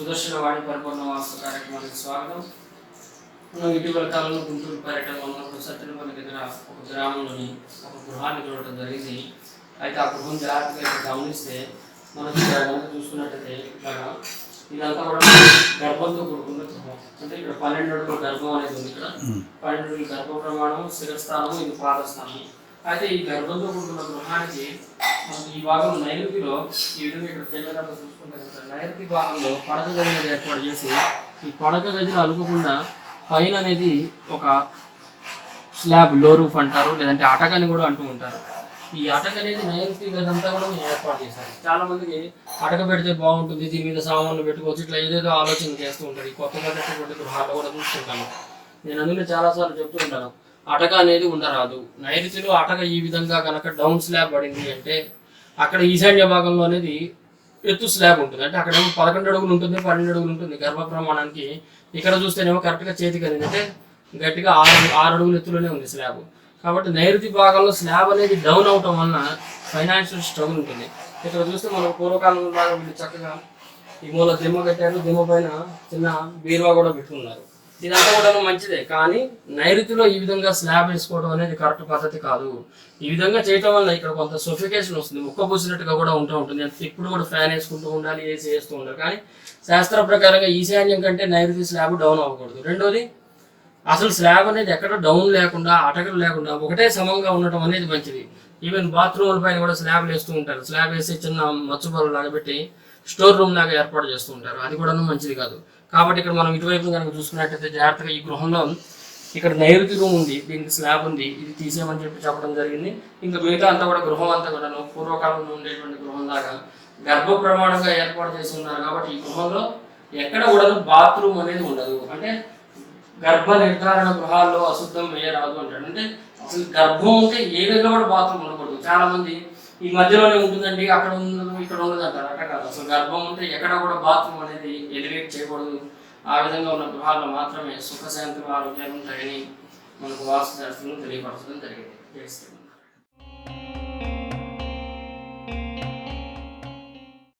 సుదర్శన వాణి పరిపూర్ణ వాస్తు కార్యక్రమానికి స్వాగతం. మనం ఇటీవల కాలంలో గుంటూరు పర్యటనలో ఉన్నప్పుడు సత్యనపల్లి దగ్గర ఒక గ్రామంలోని ఒక గృహాన్ని చూడటం జరిగింది. అయితే ఆ గృహం జాగ్రత్తగా ఇక్కడ గమనిస్తే ఇక్కడ కనుక చూసుకున్నట్టయితే ఇట్లాగా ఇదంతా కూడా గర్భంతో కూడుకున్న గృహం. అంటే ఇక్కడ పన్నెండు గర్భం అనేది ఉంది ఇక్కడ. పన్నెండు గర్భ ప్రమాణం శిరస్థానం ఇది పాదస్థానం. అయితే ఈ గర్భంతో కూడుకున్న గృహానికి మనకి ఈ భాగం నైరుతిలో ఈ విధంగా ఇక్కడ తెల్లగా చూసుకుంటే నైరుతి భాగంలో పడక గది అనేది ఏర్పాటు చేసి ఈ పడక గదిలో అలుకోకుండా పైన అనేది ఒక స్లాబ్లో రూఫ్ అంటారు లేదంటే అటక అని కూడా అంటూ ఉంటారు. ఈ అటక అనేది నైరుతి గదంతా కూడా మేము ఏర్పాటు చేశారు. చాలా మందికి అటక పెడితే బాగుంటుంది దీని మీద సామాన్లు పెట్టుకోవచ్చు ఇట్లా ఏదేదో ఆలోచన చేస్తూ ఉంటారు. ఈ కొత్తగా గృహాలు గృహాల్లో కూడా చూస్తుంటాను. నేను అందులో చాలాసార్లు చెప్తూ ఉంటాను. అటక అనేది ఉండరాదు. నైరుతిలో అటక ఈ విధంగా కనుక డౌన్ స్లాబ్ పడింది అంటే అక్కడ ఈశాన్య భాగంలో అనేది ఎత్తు స్లాబ్ ఉంటుంది. అంటే అక్కడ ఏమో పదకొండు అడుగులు ఉంటుంది పన్నెండు అడుగులు ఉంటుంది గర్భ ప్రమాణానికి. ఇక్కడ చూస్తేనేమో కరెక్ట్గా చేతికి అది అంటే గట్టిగా ఆరు ఆరు అడుగులు ఎత్తులోనే ఉంది స్లాబ్ కాబట్టి నైరుతి భాగంలో స్లాబ్ అనేది డౌన్ అవటం వలన ఫైనాన్షియల్ స్ట్రగుల్ ఉంటుంది. ఇక్కడ చూస్తే మనం పూర్వకాలంలో వీళ్ళు చక్కగా ఈ మూల దిమ్మ కట్టారు. దిమ్మ పైన చిన్న బీరువా కూడా పెట్టుకున్నారు. ఇదంతా కూడా మంచిదే. కానీ నైరుతిలో ఈ విధంగా స్లాబ్ వేసుకోవడం అనేది కరెక్ట్ పద్ధతి కాదు. ఈ విధంగా చేయటం వల్ల ఇక్కడ కొంత సొఫికేషన్ వస్తుంది. ముక్క పూసినట్టుగా కూడా ఉంటూ ఉంటుంది. అంత ఇప్పుడు కూడా ఫ్యాన్ వేసుకుంటూ ఉండాలి ఏసీ వేస్తూ ఉండాలి. కానీ శాస్త్ర ప్రకారంగా ఈశాన్యం కంటే నైరుతి స్లాబ్ డౌన్ అవ్వకూడదు. రెండోది అసలు స్లాబ్ అనేది ఎక్కడ డౌన్ లేకుండా అటకలు లేకుండా ఒకటే సమంగా ఉండటం అనేది మంచిది. ఈవెన్ బాత్రూముల పైన కూడా స్లాబ్లు వేస్తూ ఉంటారు. స్లాబ్ వేసి చిన్న మచ్చుబలు లాగబెట్టి స్టోర్ రూమ్ లాగా ఏర్పాటు చేస్తూ ఉంటారు. అది కూడా మంచిది కాదు. కాబట్టి ఇక్కడ మనం ఇటువైపు కనుక చూసుకున్నట్టయితే జాగ్రత్తగా ఈ గృహంలో ఇక్కడ నైరుతి రూమ్ ఉంది దీనికి స్లాబ్ ఉంది ఇది తీసేయమని చెప్పి చెప్పడం జరిగింది. ఇంకా మిగతా అంతా కూడా గృహం అంతా కూడా పూర్వకాలంలో ఉండేటువంటి గృహం లాగా గర్భ ప్రమాణంగా ఏర్పాటు చేసి ఉన్నారు. కాబట్టి ఈ గృహంలో ఎక్కడ కూడా బాత్రూమ్ అనేది ఉండదు. అంటే గర్భ నిర్ధారణ గృహాల్లో అశుద్ధం వేయరాదు అంటాడు అంటే అసలు గర్భం ఉంటే ఏ విధంగా కూడా బాత్రూమ్ ఉండకూడదు. చాలా మంది ఈ మధ్యలోనే ఉంటుందండి అక్కడ ఉండదు ఇక్కడ ఉండదు అంటారు అక్కడ కాదు. అసలు గర్భం ఉంటే ఎక్కడ కూడా బాత్రూమ్ అనేది ఎలివేట్ చేయకూడదు. ఆ విధంగా ఉన్న గృహాల్లో మాత్రమే సుఖశాంతులు ఆరోగ్యాలు ఉంటాయని మనకు వాస్తు శాస్త్రం తెలియపరచడం జరిగింది. జై